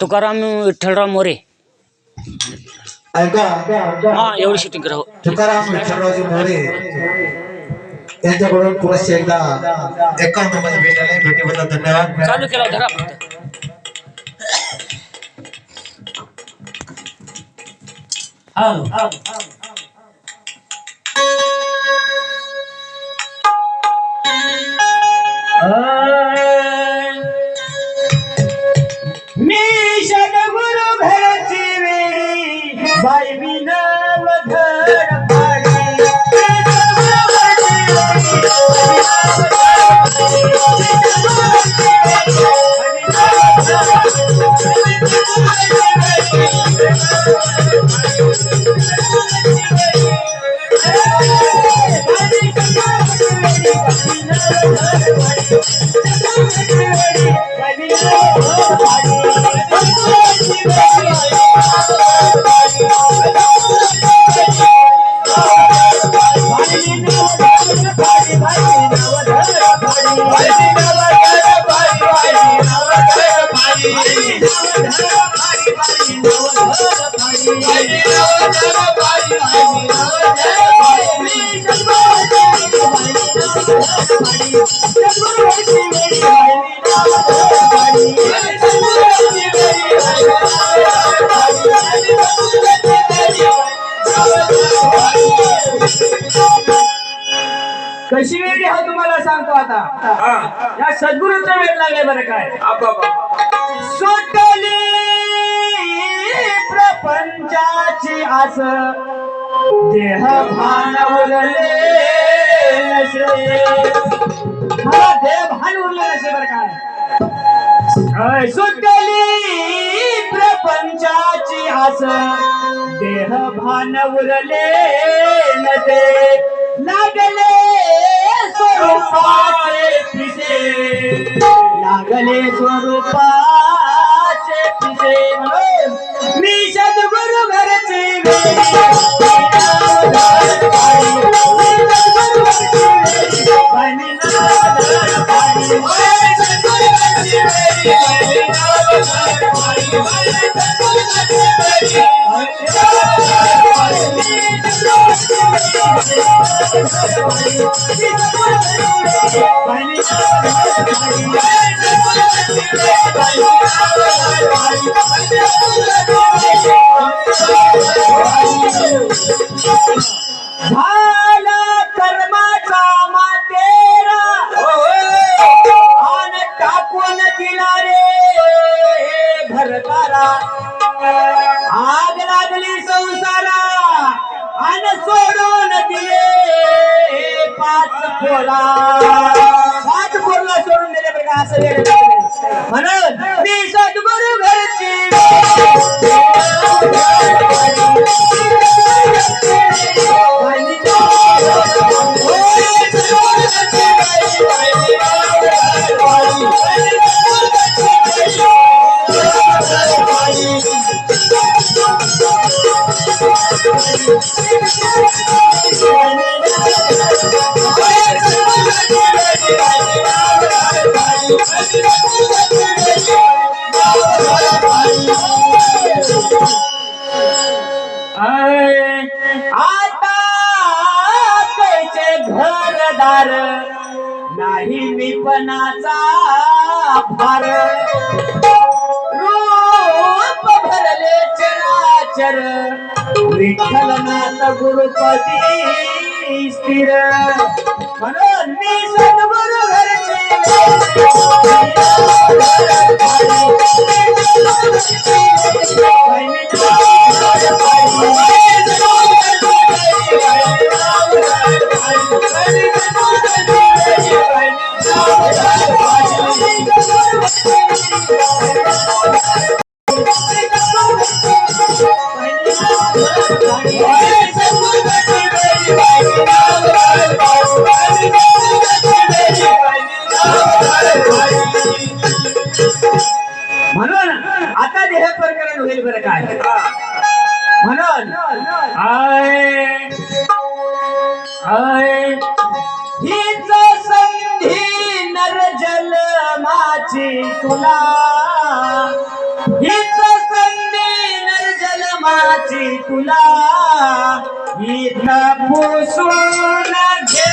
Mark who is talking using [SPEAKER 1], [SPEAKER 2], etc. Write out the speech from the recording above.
[SPEAKER 1] तुकाराम विठ्ठलराव मोरे
[SPEAKER 2] ऐका
[SPEAKER 1] हा एवढी शूटिंग करा हो.
[SPEAKER 2] तुकाराम विठ्ठलरावजी मोरे यांच्याकडून पुरस्कार एकदा एकावन्नमध्ये भेटले भेटीबद्दल धन्यवाद
[SPEAKER 1] चालू केला धरा फक्त
[SPEAKER 3] मी Hallelujah. कशी वेळ हा तुम्हाला सांगतो आता? या सद्गुरूचा वेळ लागलाय बरं काय सुटली पंचाची आस. देह भान उरले मला देह भान उरले नसे काय सुटली प्रपंचाची आस. देह भान उरले नसे लागले स्वरूपाचे लागले स्वरूपा झाला कर्माचा मातेरा. आन टाकून दिला रे आग लागली संसारा. अन सोडून दिले पाच पोरा पाच पोरला सोडून दिले बरं का असं वेगळं वेगळं. म्हणून मी सद्गुरु घरची. आता घरदार नाही निपणाचा भार. चराचर विठ्ठलनाथ गुरुपदी स्थिर. म्हणून मी सद्गुरु घरचे. म्हणून आता देह प्रकरण होईल बरं काय? म्हणून आय आय हीच संधी नर जल माची तुला. ही ji kula idha pusuna je